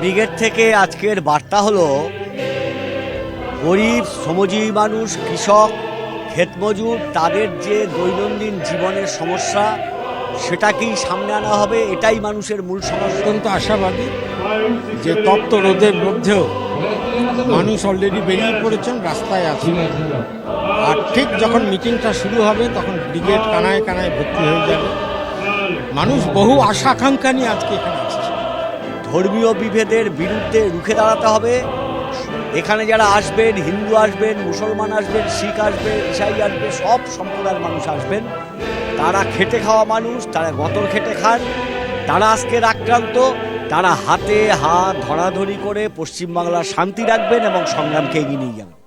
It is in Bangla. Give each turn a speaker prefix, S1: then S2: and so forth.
S1: ব্রিগেড থেকে আজকের বার্তা হলো, গরিব, শ্রমজীবী মানুষ, কৃষক, ক্ষেতমজুর, তাদের যে দৈনন্দিন জীবনের সমস্যা, সেটাকেই সামনে আনা হবে, এটাই মানুষের মূল সমস্যা।
S2: অত্যন্ত আশাবাদী যে তপ্ত রোদের মধ্যেও মানুষ অলরেডি বেরিয়ে পড়েছেন, রাস্তায় আছেন আর ঠিক যখন মিটিংটা শুরু হবে, তখন ব্রিগেড কানায় কানায় ভর্তি হয়ে যাবে। মানুষ বহু আশা আকাঙ্ক্ষা নিয়ে আজকে এখানে
S1: ধর্মীয় বিভেদের বিরুদ্ধে রুখে দাঁড়াতে হবে। এখানে যারা আসবেন, হিন্দু আসবেন, মুসলমান আসবেন, শিখ আসবেন, ইসাই আসবে সব সম্প্রদায়ের মানুষ আসবেন। তারা খেটে খাওয়া মানুষ, তারা গতর খেটে খান। তারা আজকের আক্রান্ত, তারা হাতে হাত ধরাধরি করে পশ্চিমবাংলার শান্তি রাখবেন এবং সংগ্রামকে এগিয়ে নিয়ে যাবেন।